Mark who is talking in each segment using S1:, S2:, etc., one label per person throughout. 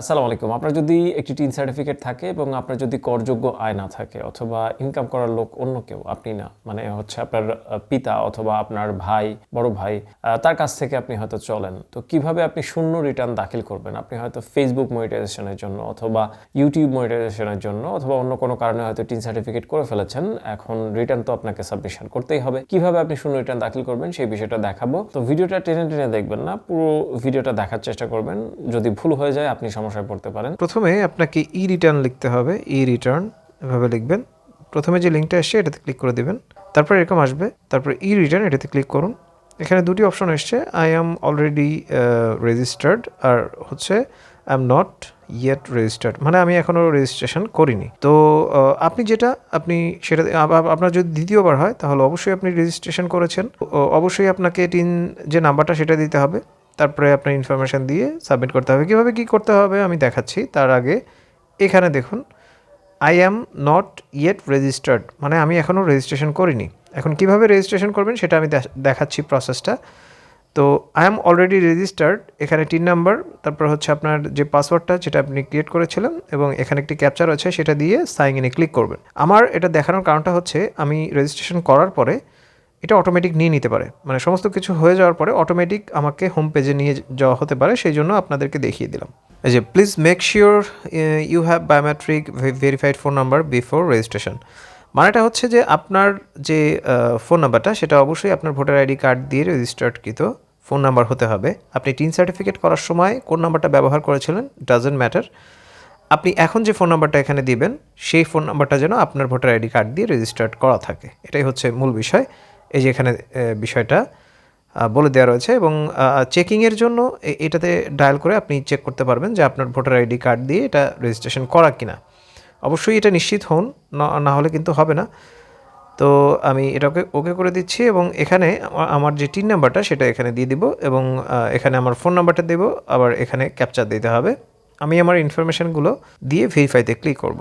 S1: আসসালামু আলাইকুম। আপনার যদি একটি টিন সার্টিফিকেট থাকে এবং আপনার যদি করযোগ্য আয় না থাকে অথবা ইনকাম করার লোক অন্য কেউ, আপনি না মানে হচ্ছে আপনার পিতা অথবা আপনার ভাই, বড় ভাই তার কাছ থেকে আপনি হয়তো চলেন। তো কীভাবে আপনি শূন্য রিটার্ন দাখিল করবেন? আপনি হয়তো ফেসবুক মনিটাইজেশনের জন্য অথবা ইউটিউব মনিটাইজেশনের জন্য অথবা অন্য কোনো কারণে হয়তো টিন সার্টিফিকেট করে ফেলেছেন। এখন রিটার্ন তো আপনাকে সাবমিশন করতেই হবে। কীভাবে আপনি শূন্য রিটার্ন দাখিল করবেন সেই বিষয়টা দেখাবো। তো ভিডিওটা টেনে টেনে দেখবেন না, পুরো ভিডিওটা দেখার চেষ্টা করবেন। যদি ভুল হয়ে যায়, আপনি সমস্যায় পড়তে পারেন।
S2: প্রথমে আপনাকে ই রিটার্ন লিখতে হবে ই রিটার্ন এভাবে লিখবেন। প্রথমে যে লিঙ্কটা এসছে এটাতে ক্লিক করে দিবেন। তারপর এরকম আসবে, তারপর ই রিটার্ন এটাতে ক্লিক করুন। এখানে দুটি অপশন এসছে আই অ্যাম অলরেডি রেজিস্টার্ড আর হচ্ছে I am not yet registered মানে আমি এখনও রেজিস্ট্রেশন করিনি। তো আপনি যেটা, আপনি সেটা আপনার যদি দ্বিতীয়বার হয়, তাহলে অবশ্যই আপনি রেজিস্ট্রেশন করেছেন। অবশ্যই আপনাকে টিন যে নাম্বারটা সেটা দিতে হবে। তারপরে আপনার ইনফরমেশান দিয়ে সাবমিট করতে হবে। কীভাবে কী করতে হবে আমি দেখাচ্ছি। তার আগে এখানে দেখুন I am not yet registered মানে আমি এখনও রেজিস্ট্রেশন করিনি। এখন কীভাবে রেজিস্ট্রেশন করবেন সেটা আমি দেখ- দেখাচ্ছি প্রসেসটা তো আই এম অলরেডি রেজিস্টার্ড এখানে তিন নাম্বার তারপর হচ্ছে আপনার যে পাসওয়ার্ডটা যেটা আপনি ক্রিয়েট করেছিলেন এবং এখানে একটি ক্যাপচার আছে, সেটা দিয়ে সাইন ইনে ক্লিক করবেন। আমার এটা দেখানোর কারণটা হচ্ছে, আমি রেজিস্ট্রেশন করার পরে এটা অটোমেটিক নিয়ে নিতে পারে। মানে সমস্ত কিছু হয়ে যাওয়ার পরে অটোমেটিক আমাকে হোম পেজে নিয়ে যাওয়া হতে পারে, সেই জন্য আপনাদেরকে দেখিয়ে দিলাম। এই যে please make sure you have biometric verified phone number before registration মানেটা হচ্ছে যে, আপনার যে ফোন নাম্বারটা সেটা অবশ্যই আপনার ভোটার আইডি কার্ড দিয়ে রেজিস্টার্ডকৃত ফোন নাম্বার হতে হবে। আপনি টিন সার্টিফিকেট করার সময় কোন নাম্বারটা ব্যবহার করেছিলেন ডাজেন্ট ম্যাটার আপনি এখন যে ফোন নাম্বারটা এখানে দিবেন, সেই ফোন নাম্বারটা যেন আপনার ভোটার আইডি কার্ড দিয়ে রেজিস্টার্ড করা থাকে। এটাই হচ্ছে মূল বিষয়। এই যে এখানে বিষয়টা বলে দেওয়া রয়েছে এবং চেকিংয়ের জন্য এটাতে ডায়াল করে আপনি চেক করতে পারবেন যে আপনার ভোটার আইডি কার্ড দিয়ে এটা রেজিস্ট্রেশন করা কিনা। অবশ্যই এটা নিশ্চিত হন, না হলে কিন্তু হবে না। তো আমি এটাকে ওকে করে দিচ্ছি এবং এখানে আমার যে টিন নাম্বারটা সেটা এখানে দিয়ে দিব এবং এখানে আমার ফোন নাম্বারটা দেব, আবার এখানে ক্যাপচার দিতে হবে। আমি আমার ইনফরমেশানগুলো দিয়ে ভেরিফাইতে ক্লিক করব।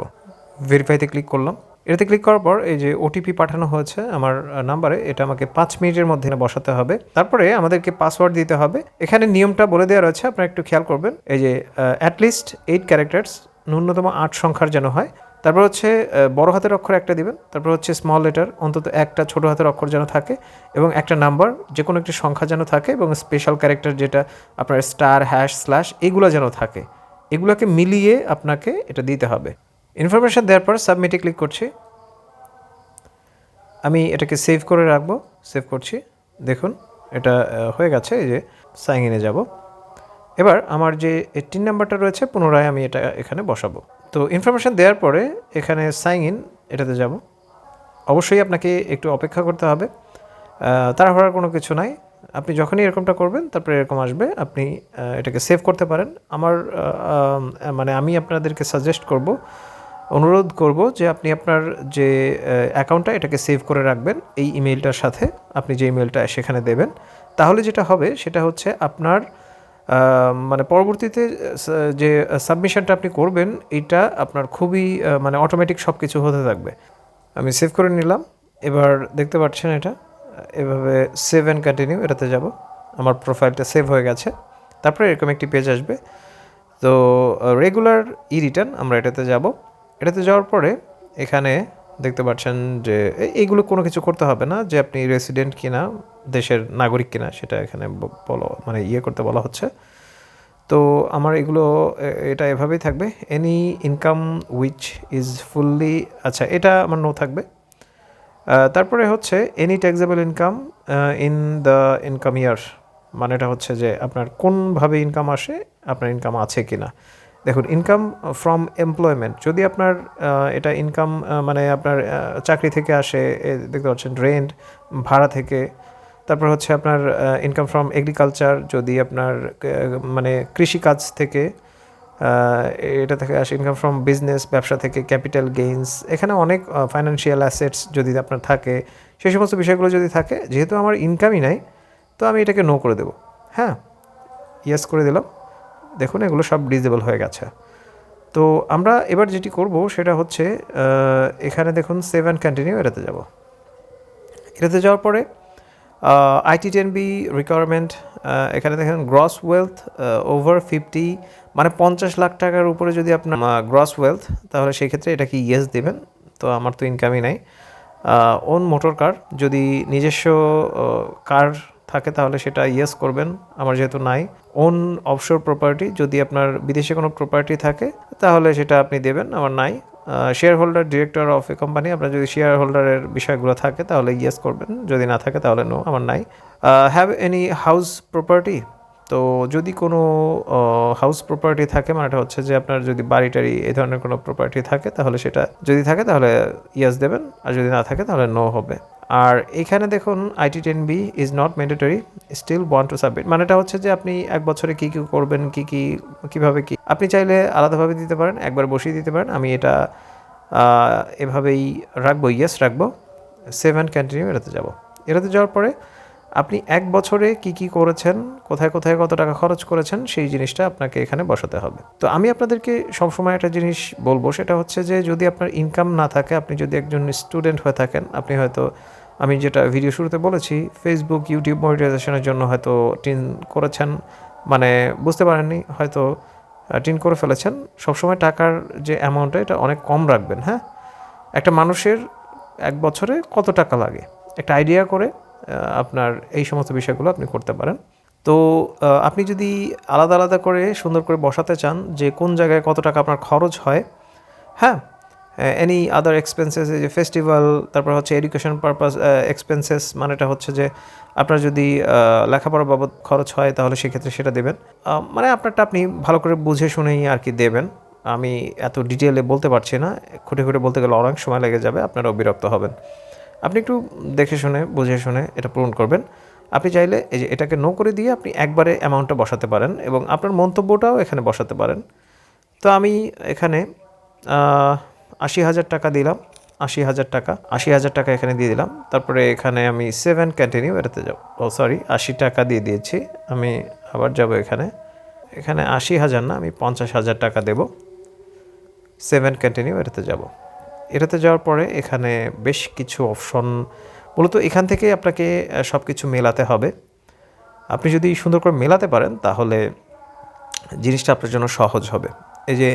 S2: ভেরিফাইতে ক্লিক করলাম। এটাতে ক্লিক করার পর এই যে ওটিপি পাঠানো হয়েছে আমার নাম্বারে এটা আমাকে পাঁচ মিনিটের মধ্যে বসাতে হবে। তারপরে আমাদেরকে পাসওয়ার্ড দিতে হবে। এখানে নিয়মটা বলে দেওয়া রয়েছে, আপনারা একটু খেয়াল করবেন। এই যে অ্যাটলিস্ট এইট ক্যারেক্টার্স ন্যূনতম আট সংখ্যার যেন হয়। তারপর হচ্ছে বড় হাতের অক্ষর একটা দিবেন। তারপর হচ্ছে স্মল লেটার অন্তত একটা ছোট হাতের অক্ষর যেন থাকে এবং একটা নাম্বার যে কোনো একটি সংখ্যা যেন থাকে এবং স্পেশাল ক্যারেক্টার যেটা আপনার স্টার হ্যাশ স্ল্যাশ এগুলো যেন থাকে। এগুলোকে মিলিয়ে আপনাকে এটা দিতে হবে। ইনফরমেশন দেওয়ার পর সাবমিটে ক্লিক করছি। আমি এটাকে সেভ করে রাখব সেভ করছি। দেখুন, এটা হয়ে গেছে, এই যে সাইন ইনে যাব। এবার আমার যে টিন নাম্বারটা রয়েছে, পুনরায় আমি এটা এখানে বসাবো। তো ইনফরমেশন দেওয়ার পরে এখানে সাইন ইন এটাতে যাব। অবশ্যই আপনাকে একটু অপেক্ষা করতে হবে। তাড়াহুড়ার কোনো কিছু নাই। আপনি যখনই এরকমটা করবেন, তারপরে এরকম আসবে। আপনি এটাকে সেভ করতে পারেন। আমার মানে আমি আপনাদেরকে সাজেস্ট করব অনুরোধ করব যে আপনি আপনার যে অ্যাকাউন্টটা এটাকে সেভ করে রাখবেন এই ইমেলটার সাথে। আপনি যে ইমেলটা সেখানে দেবেন। তাহলে যেটা হবে সেটা হচ্ছে আপনার মানে পরবর্তীতে যে সাবমিশনটা আপনি করবেন, এটা আপনার খুবই মানে অটোমেটিক সব কিছু হতে থাকবে। আমি সেভ করে নিলাম। এবার দেখতে পাচ্ছেন এটা? এভাবে সেভ অ্যান্ড কন্টিনিউ এটাতে যাব। আমার প্রোফাইলটা সেভ হয়ে গেছে। তারপরে এরকম একটি পেজ আসবে। তো রেগুলার ই রিটার্ন আমরা এটাতে যাব। এটাতে যাওয়ার পরে এখানে দেখতে পাচ্ছেন যে এইগুলো কোনো কিছু করতে হবে না যে আপনি রেসিডেন্ট কিনা, দেশের নাগরিক কিনা, সেটা এখানে বলো মানে ইয়ে করতে বলা হচ্ছে। তো আমার এগুলো এটা এভাবেই থাকবে। Any income which is fully আচ্ছা এটা আমার নো থাকবে। তারপরে হচ্ছে any taxable income in the income year মানেটা হচ্ছে যে আপনার কোনভাবে ইনকাম আসে, আপনার ইনকাম আছে কি না দেখুন ইনকাম ফ্রম এমপ্লয়মেন্ট যদি আপনার আহ, এটা ইনকাম মানে আপনার আহ, চাকরি থেকে আসে দেখতে পাচ্ছেন রেন্ট ভাড়া থেকে তারপর হচ্ছে আপনার ইনকাম ফ্রম এগ্রিকালচার যদি আপনার মানে কৃষিকাজ থেকে এটা থেকে আসে ইনকাম ফ্রম বিজনেস ব্যবসা থেকে ক্যাপিটাল গেইনস এখানে অনেক ফাইন্যান্সিয়াল অ্যাসেটস যদি আপনার থাকে সেই সমস্ত বিষয়গুলো যদি থাকে যেহেতু আমার ইনকামই নাই তো আমি এটাকে নো করে দেবো। হ্যাঁ? ইয়েস করে দিলাম। দেখুন, এগুলো সব ডিজেবল হয়ে গেছে। তো আমরা এবার যেটি করব সেটা হচ্ছে এখানে দেখুন সেভ অ্যান্ড কন্টিনিউ এটাতে যাব। এটাতে যাওয়ার পরে আইটি টেন বি রিকোয়ারমেন্ট এখানে দেখেন গ্রস ওয়েলথ ওভার ফিফটি মানে পঞ্চাশ লাখ টাকার উপরে যদি আপনার গ্রস ওয়েলথ তাহলে সেই ক্ষেত্রে এটা কি ইয়েস দেবেন? তো আমার তো ইনকামই নাই। ওন মোটর কার যদি নিজস্ব কার থাকে, তাহলে সেটা ইয়েস করবেন, আমার যেহেতু নাই। ওন অফশোর প্রপার্টি যদি আপনার বিদেশে কোনো প্রপার্টি থাকে, তাহলে সেটা আপনি দেবেন, আমার নাই। Share holder director of a company আপনার যদি শেয়ার হোল্ডারের বিষয়গুলো থাকে, তাহলে ইয়েস করবেন, যদি না থাকে, তাহলে নো আমার নাই। হ্যাভ এনি হাউস প্রপার্টি তো যদি কোনো হাউস প্রপার্টি থাকে মানে হচ্ছে যে আপনার যদি বাড়ি টাড়ি এই ধরনের কোনো প্রপার্টি থাকে, তাহলে সেটা যদি থাকে, তাহলে ইয়েস দেবেন, আর যদি না থাকে, তাহলে নো হবে। আর এখানে দেখুন IT ten B is not mandatory still want to submit মানে এটা হচ্ছে যে আপনি এক বছরে কী কী করবেন, কী কী, কীভাবে কী। আপনি চাইলে আলাদাভাবে দিতে পারেন, একবার বসিয়ে দিতে পারেন। আমি এটা এভাবেই রাখব ইয়েস রাখব। সেভেন কন্টিনিউ এটাতে যাব। এটাতে যাওয়ার পরে আপনি এক বছরে কি কি করেছেন, কোথায় কোথায় কত টাকা খরচ করেছেন, সেই জিনিসটা আপনাকে এখানে বসাতে হবে। তো আমি আপনাদেরকে সবসময় একটা জিনিস বলব, সেটা হচ্ছে যে যদি আপনার ইনকাম না থাকে, আপনি যদি একজন স্টুডেন্ট হয়ে থাকেন, আপনি হয়তো, আমি যেটা ভিডিও শুরুতে বলেছি ফেসবুক ইউটিউব মনিটাইজেশনের জন্য হয়তো টিন করেছেন মানে বুঝতে পারেননি, হয়তো টিন করে ফেলেছেন। সবসময় টাকার যে অ্যামাউন্টটা এটা অনেক কম রাখবেন হ্যাঁ? একটা মানুষের এক বছরে কত টাকা লাগে? একটা আইডিয়া করে আপনার এই সমস্ত বিষয়গুলো আপনি করতে পারেন। তো আপনি যদি আলাদা আলাদা করে সুন্দর করে বসাতে চান যে কোন জায়গায় কত টাকা আপনার খরচ হয় হ্যাঁ এনি আদার এক্সপেন্সেস যে ফেস্টিভ্যাল তারপর হচ্ছে এডুকেশন পারপাস এক্সপেন্সেস মানেটা হচ্ছে যে আপনার যদি লেখাপড়া বাবদ খরচ হয় তাহলে সেক্ষেত্রে সেটা দেবেন। মানে আপনারটা আপনি ভালো করে বুঝে শুনেই আর কি দেবেন। আমি এত ডিটেলে বলতে পারছি না। খুঁটে খুঁটে বলতে গেলে অনেক সময় লেগে যাবে, আপনারাও বিরক্ত হবেন। আপনি একটু দেখে শুনে, বুঝে শুনে এটা পূরণ করবেন। আপনি চাইলে এই যে এটাকে নো করে দিয়ে আপনি একবারে অ্যামাউন্টটা বসাতে পারেন এবং আপনার মন্তব্যটাও এখানে বসাতে পারেন। তো আমি এখানে আশি হাজার টাকা দিলাম, আশি হাজার টাকা, আশি হাজার টাকা এখানে দিয়ে দিলাম। তারপরে এখানে আমি সেভেন কন্টিনিউ এটাতে যাব। ও সরি আশি টাকা দিয়ে দিয়েছি। আমি আবার যাব এখানে। এখানে আশি হাজার না, আমি পঞ্চাশ হাজার টাকা দেবো। সেভেন কন্টিনিউ এটাতে যাব। এটাতে যাওয়ার পরে এখানে বেশ কিছু অপশন মূলত এখান থেকে আপনাকে সব কিছু মেলাতে হবে। আপনি যদি সুন্দর করে মেলাতে পারেন, তাহলে জিনিসটা আপনার জন্য সহজ হবে। এই যে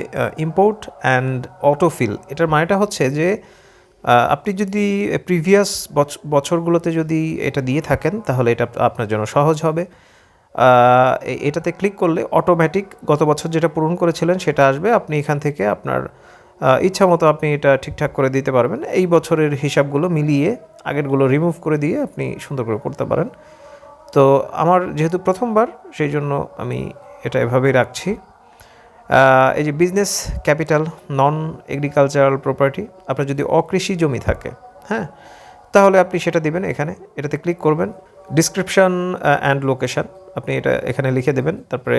S2: ইম্পোর্ট অ্যান্ড অটোফিল এটার মানেটা হচ্ছে যে আপনি যদি প্রিভিয়াস বছরগুলোতে যদি এটা দিয়ে থাকেন, তাহলে এটা আপনার জন্য সহজ হবে। এটাতে ক্লিক করলে অটোমেটিক গত বছর যেটা পূরণ করেছিলেন, সেটা আসবে। আপনি এখান থেকে আপনার ইচ্ছা মতো আপনি এটা ঠিকঠাক করে দিতে পারবেন। এই বছরের হিসাবগুলো মিলিয়ে আগেরগুলো রিমুভ করে দিয়ে আপনি সুন্দর করে করতে পারেন। তো আমার যেহেতু প্রথমবার, সেই জন্য আমি এটা এভাবেই রাখছি। এই যে business capital non agricultural property আপনার যদি অকৃষি জমি থাকে হ্যাঁ তাহলে আপনি সেটা দিবেন এখানে। এটাতে ক্লিক করবেন। ডিসক্রিপশন অ্যান্ড লোকেশন আপনি এটা এখানে লিখে দেবেন। তারপরে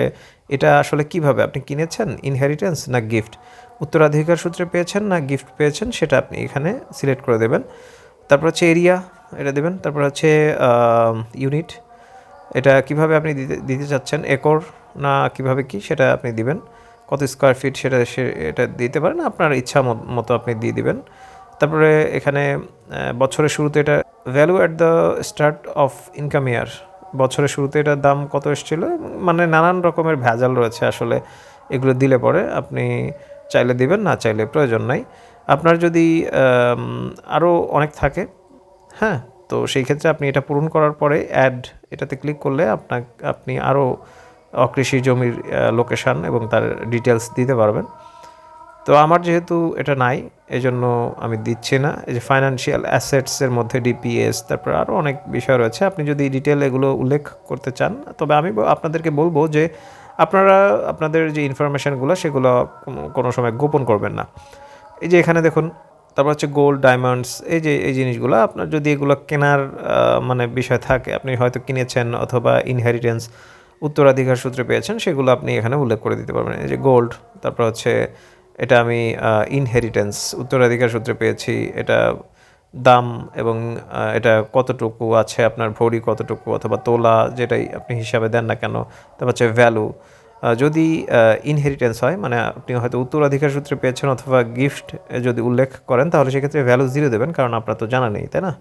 S2: এটা আসলে কীভাবে আপনি কিনেছেন? ইনহেরিটেন্স না গিফট উত্তরাধিকার সূত্রে পেয়েছেন না গিফট পেয়েছেন, সেটা আপনি এখানে সিলেক্ট করে দেবেন। তারপর হচ্ছে এরিয়া এটা দেবেন। তারপর হচ্ছে ইউনিট এটা কীভাবে আপনি দিতে দিতে চাচ্ছেন, একর না কীভাবে কি, সেটা আপনি দিবেন। কত স্কোয়ার ফিট সেটা, সে- এটা দিতে পারেন, আপনার ইচ্ছা মত- আপনি দিয়ে দিবেন। তারপরে এখানে বছরের শুরুতে এটা value at the start of income year বছরের শুরুতে এটার দাম কত এসেছিল মানে নানান রকমের ভেজাল রয়েছে আসলে, এগুলো দিলে পরে আপনি চাইলে দিবেন, না চাইলে প্রয়োজন নাই। আপনার যদি আরও অনেক থাকে হ্যাঁ তো সেই ক্ষেত্রে আপনি এটা পূরণ করার পরে অ্যাড এটাতে ক্লিক করলে আপনার আপনি আরও অকৃষি জমির লোকেশান এবং তার ডিটেলস দিতে পারবেন। তো আমার যেহেতু এটা নাই এই জন্য আমি দিচ্ছি না। এই যে ফাইন্যান্সিয়াল অ্যাসেটসের মধ্যে ডিপিএস তারপর আরও অনেক বিষয় রয়েছে। আপনি যদি ডিটেল এগুলো উল্লেখ করতে চান, তবে আমি আপনাদেরকে বলব যে আপনারা আপনাদের যে ইনফরমেশানগুলো সেগুলো কোনো- সময় গোপন করবেন না। এই যে এখানে দেখুন, তারপর হচ্ছে গোল্ড ডায়মন্ডস এই যে, এই জিনিসগুলো, আপনার যদি এগুলো কেনার মানে বিষয় থাকে, আপনি হয়তো কিনেছেন অথবা ইনহেরিটেন্স উত্তরাধিকার সূত্রে পেয়েছেন, সেগুলো আপনি এখানে উল্লেখ করে দিতে পারবেন। এই যে গোল্ড তারপর হচ্ছে এটা আমি ইনহেরিটেন্স উত্তরাধিকার সূত্রে পেয়েছি, এটা দাম এবং এটা কতটুকু আছে আপনার ভরি কতটুকু অথবা তোলা যেটাই আপনি হিসাবে দেন না কেন তারপর হচ্ছে ভ্যালু যদি ইনহেরিটেন্স হয় মানে আপনি হয়তো উত্তরাধিকার সূত্রে পেয়েছেন অথবা গিফট যদি উল্লেখ করেন, তাহলে সেক্ষেত্রে ভ্যালু জিরো দেবেন, কারণ আপনার তো জানা নেই, তাই না?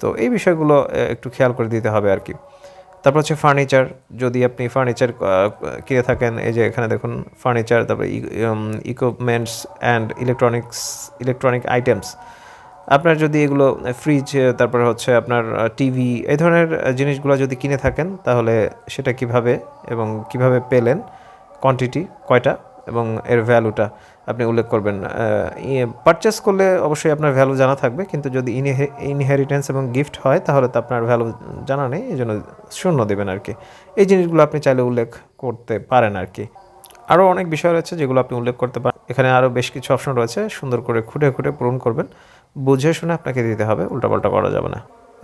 S2: তো এই বিষয়গুলো একটু খেয়াল করে দিতে হবে আর কি। তারপর হচ্ছে ফার্নিচার যদি আপনি ফার্নিচার কিনে থাকেন, এই যে এখানে দেখুন ফার্নিচার তারপরে equipments and electronics electronic items আপনার যদি এগুলো ফ্রিজ তারপরে হচ্ছে আপনার টিভি এই ধরনের জিনিসগুলো যদি কিনে থাকেন, তাহলে সেটা কীভাবে এবং কীভাবে পেলেন কোয়ান্টিটি কয়টা এবং এর ভ্যালুটা আপনি উল্লেখ করবেন পারচেস করলে অবশ্যই আপনার ভ্যালু জানা থাকবে, কিন্তু যদি ইনহেরিটেন্স এবং গিফট হয়, তাহলে তো আপনার ভ্যালু জানা নেই, এই জন্য শূন্য দেবেন আর কি। এই জিনিসগুলো আপনি চাইলে উল্লেখ করতে পারেন আর কি। আরও অনেক বিষয় রয়েছে যেগুলো আপনি উল্লেখ করতে পারেন। এখানে আরও বেশ কিছু অপশন রয়েছে, সুন্দর করে খুঁটে খুঁটে পূরণ করবেন। বুঝে শুনে আপনাকে দিতে হবে, উল্টাপাল্টা করা যাবে না।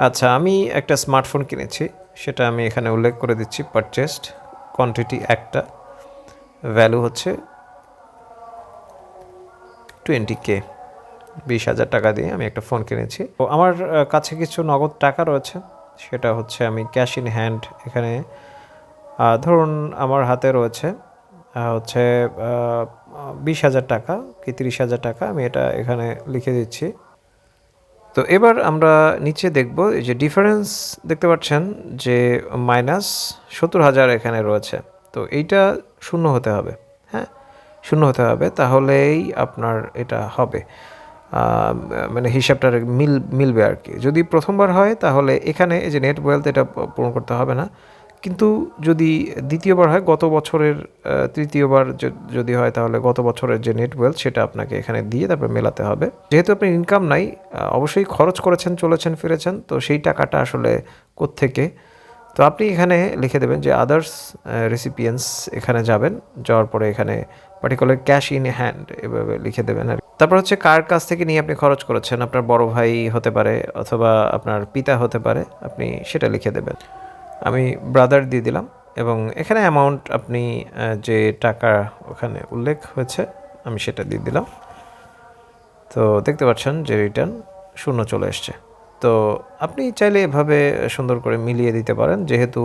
S2: আচ্ছা আমি একটা স্মার্টফোন কিনেছি, সেটা আমি এখানে উল্লেখ করে দিচ্ছি পারচেসড কোয়ান্টিটি একটা ভ্যালু হচ্ছে টোয়েন্টি কে বিশ হাজার টাকা দিয়ে আমি একটা ফোন কিনেছি। তো আমার কাছে কিছু নগদ টাকা রয়েছে, সেটা হচ্ছে আমি ক্যাশ ইন হ্যান্ড এখানে ধরুন আমার হাতে রয়েছে হচ্ছে বিশ হাজার টাকা কি তিরিশ হাজার টাকা, আমি এটা এখানে লিখে দিচ্ছি। তো এবার আমরা নিচে দেখব যে ডিফারেন্স দেখতে পাচ্ছেন যে মাইনাস সত্তর হাজার এখানে রয়েছে। তো এইটা শূন্য হতে হবে হ্যাঁ? শূন্য হতে হবে, তাহলেই আপনার এটা হবে। মানে হিসাবটার মিল, মিলবে আর কি। যদি প্রথমবার হয়, তাহলে এখানে এই যে নেট ওয়েলথ এটা পূরণ করতে হবে না। কিন্তু যদি দ্বিতীয়বার হয়, গত বছরের তৃতীয়বার যদি হয়, তাহলে গত বছরের যে নেট ওয়েলথ সেটা আপনাকে এখানে দিয়ে তারপর মেলাতে হবে। যেহেতু আপনি ইনকাম নাই অবশ্যই খরচ করেছেন, চলেছেন, ফিরেছেন, তো সেই টাকাটা আসলে কোত্থেকে? তো আপনি এখানে লিখে দেবেন যে আদার্স রেসিপিয়েন্টস এখানে যাবেন, যাওয়ার পরে এখানে পার্টিকুলার ক্যাশ ইন হ্যান্ড এভাবে লিখে দেবেন আর। তারপর হচ্ছে কার কাছ থেকে নিয়ে আপনি খরচ করেছেন, আপনার বড় ভাই হতে পারে অথবা আপনার পিতা হতে পারে, আপনি সেটা লিখে দেবেন। আমি ব্রাদার দিয়ে দিলাম এবং এখানে অ্যামাউন্ট আপনি যে টাকা ওখানে উল্লেখ হয়েছে, আমি সেটা দিয়ে দিলাম। তো দেখতে পাচ্ছেন যে রিটার্ন শূন্য চলে এসছে। তো আপনি চাইলে এভাবে সুন্দর করে মিলিয়ে দিতে পারেন। যেহেতু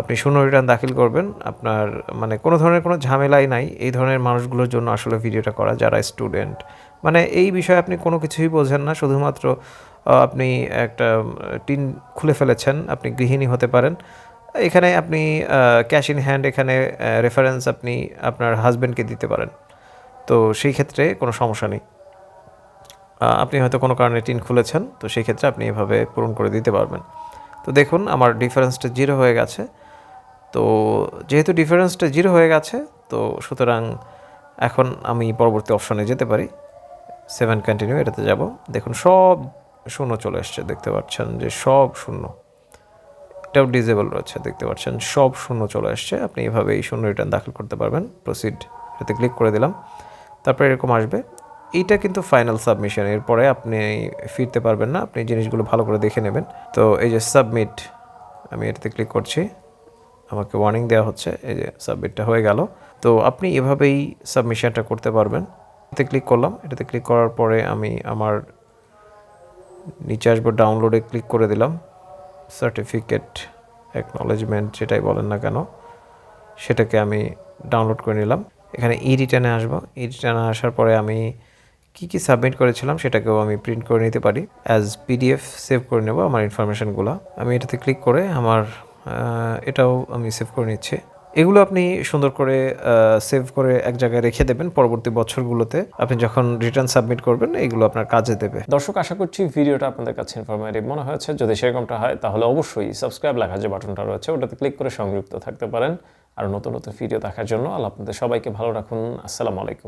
S2: আপনি শূন্য রিটার্ন দাখিল করবেন, আপনার মানে কোনো ধরনের কোনো ঝামেলাই নাই। এই ধরনের মানুষগুলোর জন্য আসলে ভিডিওটা করা, যারা স্টুডেন্ট মানে এই বিষয়ে আপনি কোনো কিছুই বোঝেন না। শুধুমাত্র আপনি একটা টিন খুলে ফেলেছেন, আপনি গৃহিণী হতে পারেন। এখানে আপনি ক্যাশ ইন হ্যান্ড এখানে রেফারেন্স আপনি আপনার হাজব্যান্ডকে দিতে পারেন। তো সেই ক্ষেত্রে কোনো সমস্যা নেই। আপনি হয়তো কোনো কারণে টিন খুলেছেন, তো সেই ক্ষেত্রে আপনি এভাবে পূরণ করে দিতে পারবেন। তো দেখুন, আমার ডিফারেন্সটা জিরো হয়ে গেছে। তো যেহেতু ডিফারেন্সটা জিরো হয়ে গেছে, তো সুতরাং এখন আমি পরবর্তী অপশনে যেতে পারি। সেভেন কন্টিনিউ এটাতে যাব। দেখুন, সব শূন্য চলে এসছে, দেখতে পাচ্ছেন যে সব শূন্য। এটাও ডিজেবল রয়েছে, দেখতে পাচ্ছেন সব শূন্য চলে আসছে আপনি এভাবে এই শূন্য রিটার্ন দাখিল করতে পারবেন। প্রসিড এটাতে ক্লিক করে দিলাম। তারপরে এরকম আসবে। এইটা কিন্তু ফাইনাল সাবমিশন এরপরে আপনি ফিরতে পারবেন না। আপনি জিনিসগুলো ভালো করে দেখে নেবেন। তো এই যে সাবমিট আমি এটাতে ক্লিক করছি। আমাকে ওয়ার্নিং দেওয়া হচ্ছে, এই যে সাবমিটটা হয়ে গেল। তো আপনি এভাবেই সাবমিশনটা করতে পারবেন। এতে ক্লিক করলাম। এটাতে ক্লিক করার পরে আমি আমার নিচে আসব ডাউনলোডে ক্লিক করে দিলাম। সার্টিফিকেট অ্যাকনলেজমেন্ট যেটাই বলেন না কেন, সেটাকে আমি ডাউনলোড করে নিলাম। এখানে ই রিটার্নে আসব। ই রিটার্নে আসার পরে আমি কি কি সাবমিট করেছিলাম সেটাকেও আমি প্রিন্ট করে নিতে পারি। অ্যাজ পিডিএফ সেভ করে নেব আমার ইনফরমেশনগুলো আমি এটাতে ক্লিক করে আমার এটাও আমি সেভ করে নিচ্ছি। এগুলো আপনি সুন্দর করে সেভ করে এক জায়গায় রেখে দেবেন পরবর্তী বছরগুলোতে। আপনি যখন রিটার্ন সাবমিট করবেন, এগুলো আপনার কাজে দেবে।
S1: দর্শক, আশা করছি ভিডিওটা আপনাদের কাছে ইনফরমেটিভ মনে হয়েছে। যদি সেরকমটা হয়, তাহলে অবশ্যই সাবস্ক্রাইব লেখা যে বাটনটা রয়েছে, ওটাতে ক্লিক করে সংযুক্ত থাকতে পারেন। আর নতুন নতুন ভিডিও দেখার জন্য আল্লাহ আপনাদের সবাইকে ভালো রাখুন। আসসালামু আলাইকুম।